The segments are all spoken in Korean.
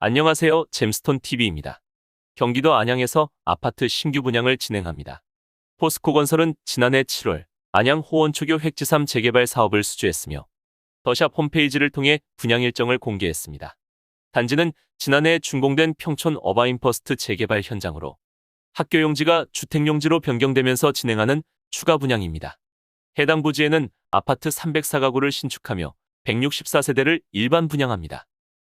안녕하세요. 잼스톤 TV입니다. 경기도 안양에서 아파트 신규 분양을 진행합니다. 포스코 건설은 지난해 7월 안양 호원초교 획지삼 재개발 사업을 수주했으며 더샵 홈페이지를 통해 분양 일정을 공개했습니다. 단지는 지난해 준공된 평촌 어바인퍼스트 재개발 현장으로 학교 용지가 주택 용지로 변경되면서 진행하는 추가 분양입니다. 해당 부지에는 아파트 304가구를 신축하며 164세대를 일반 분양합니다.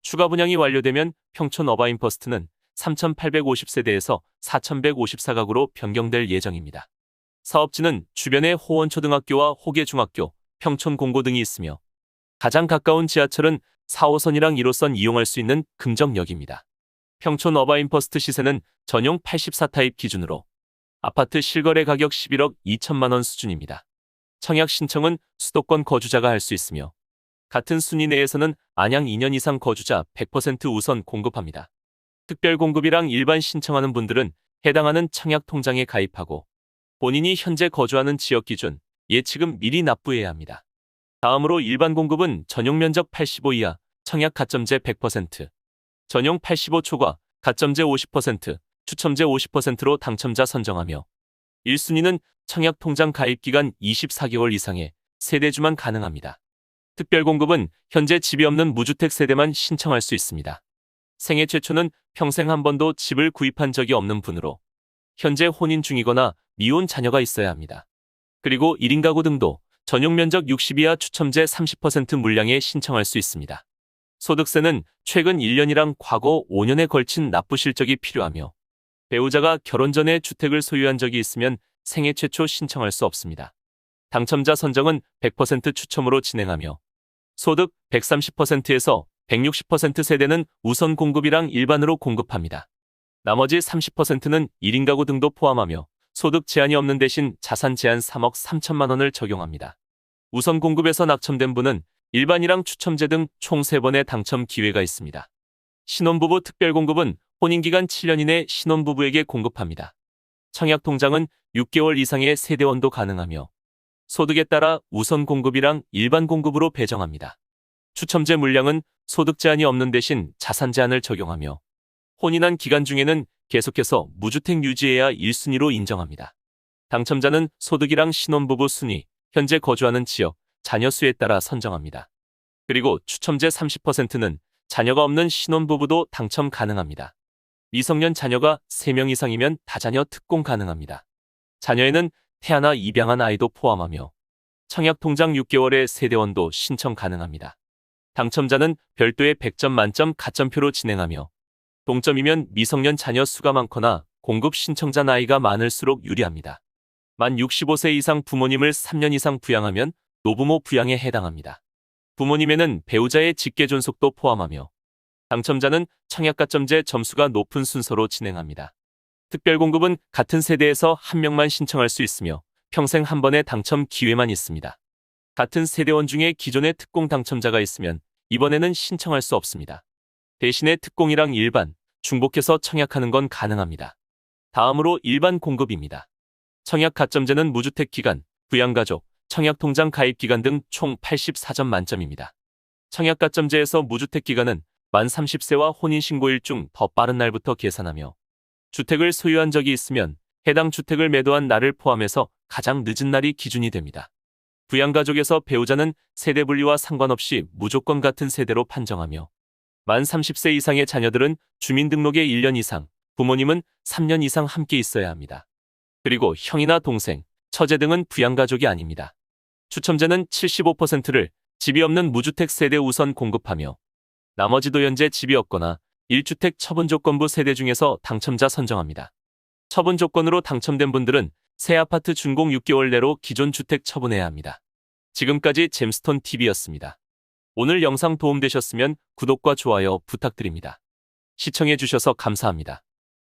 추가 분양이 완료되면 평촌 어바인퍼스트는 3,850세대에서 4,154가구로 변경될 예정입니다. 사업지는 주변에 호원초등학교와 호계중학교, 평촌공고 등이 있으며 가장 가까운 지하철은 4호선이랑 1호선 이용할 수 있는 금정역입니다. 평촌 어바인퍼스트 시세는 전용 84타입 기준으로 아파트 실거래 가격 11억 2천만 원 수준입니다. 청약 신청은 수도권 거주자가 할 수 있으며 같은 순위 내에서는 안양 2년 이상 거주자 100% 우선 공급합니다. 특별 공급이랑 일반 신청하는 분들은 해당하는 청약 통장에 가입하고 본인이 현재 거주하는 지역 기준 예치금 미리 납부해야 합니다. 다음으로 일반 공급은 전용 면적 85 이하, 청약 가점제 100%, 전용 85 초과, 가점제 50%, 추첨제 50%로 당첨자 선정하며 1순위는 청약 통장 가입 기간 24개월 이상의 세대주만 가능합니다. 특별 공급은 현재 집이 없는 무주택 세대만 신청할 수 있습니다. 생애 최초는 평생 한 번도 집을 구입한 적이 없는 분으로 현재 혼인 중이거나 미혼 자녀가 있어야 합니다. 그리고 1인 가구 등도 전용 면적 60 이하 추첨제 30% 물량에 신청할 수 있습니다. 소득세는 최근 1년이랑 과거 5년에 걸친 납부 실적이 필요하며 배우자가 결혼 전에 주택을 소유한 적이 있으면 생애 최초 신청할 수 없습니다. 당첨자 선정은 100% 추첨으로 진행하며 소득 130%에서 160% 세대는 우선 공급이랑 일반으로 공급합니다. 나머지 30%는 1인 가구 등도 포함하며 소득 제한이 없는 대신 자산 제한 3억 3천만 원을 적용합니다. 우선 공급에서 낙첨된 분은 일반이랑 추첨제 등 총 3번의 당첨 기회가 있습니다. 신혼부부 특별공급은 혼인기간 7년 이내 신혼부부에게 공급합니다. 청약통장은 6개월 이상의 세대원도 가능하며 소득에 따라 우선 공급이랑 일반 공급으로 배정합니다. 추첨제 물량은 소득 제한이 없는 대신 자산 제한을 적용하며 혼인한 기간 중에는 계속해서 무주택 유지해야 1순위로 인정합니다. 당첨자는 소득이랑 신혼부부 순위, 현재 거주하는 지역, 자녀 수에 따라 선정합니다. 그리고 추첨제 30%는 자녀가 없는 신혼부부도 당첨 가능합니다. 미성년 자녀가 3명 이상이면 다자녀 특공 가능합니다. 자녀에는 태아나 입양한 아이도 포함하며 청약 통장 6개월의 세대원도 신청 가능합니다. 당첨자는 별도의 100점 만점 가점표로 진행하며 동점이면 미성년 자녀 수가 많거나 공급 신청자 나이가 많을수록 유리합니다. 만 65세 이상 부모님을 3년 이상 부양하면 노부모 부양에 해당합니다. 부모님에는 배우자의 직계 존속도 포함하며 당첨자는 청약가점제 점수가 높은 순서로 진행합니다. 특별 공급은 같은 세대에서 한 명만 신청할 수 있으며 평생 한 번의 당첨 기회만 있습니다. 같은 세대원 중에 기존의 특공 당첨자가 있으면 이번에는 신청할 수 없습니다. 대신에 특공이랑 일반, 중복해서 청약하는 건 가능합니다. 다음으로 일반 공급입니다. 청약 가점제는 무주택 기간, 부양가족, 청약통장 가입 기간 등 총 84점 만점입니다. 청약 가점제에서 무주택 기간은 만 30세와 혼인신고일 중 더 빠른 날부터 계산하며 주택을 소유한 적이 있으면 해당 주택을 매도한 날을 포함해서 가장 늦은 날이 기준이 됩니다. 부양가족에서 배우자는 세대 분리와 상관없이 무조건 같은 세대로 판정하며 만 30세 이상의 자녀들은 주민등록에 1년 이상, 부모님은 3년 이상 함께 있어야 합니다. 그리고 형이나 동생, 처제 등은 부양가족이 아닙니다. 추첨제는 75%를 집이 없는 무주택 세대 우선 공급하며 나머지도 현재 집이 없거나 1주택 처분 조건부 세대 중에서 당첨자 선정합니다. 처분 조건으로 당첨된 분들은 새 아파트 준공 6개월 내로 기존 주택 처분해야 합니다. 지금까지 잼스톤 TV였습니다. 오늘 영상 도움되셨으면 구독과 좋아요 부탁드립니다. 시청해주셔서 감사합니다.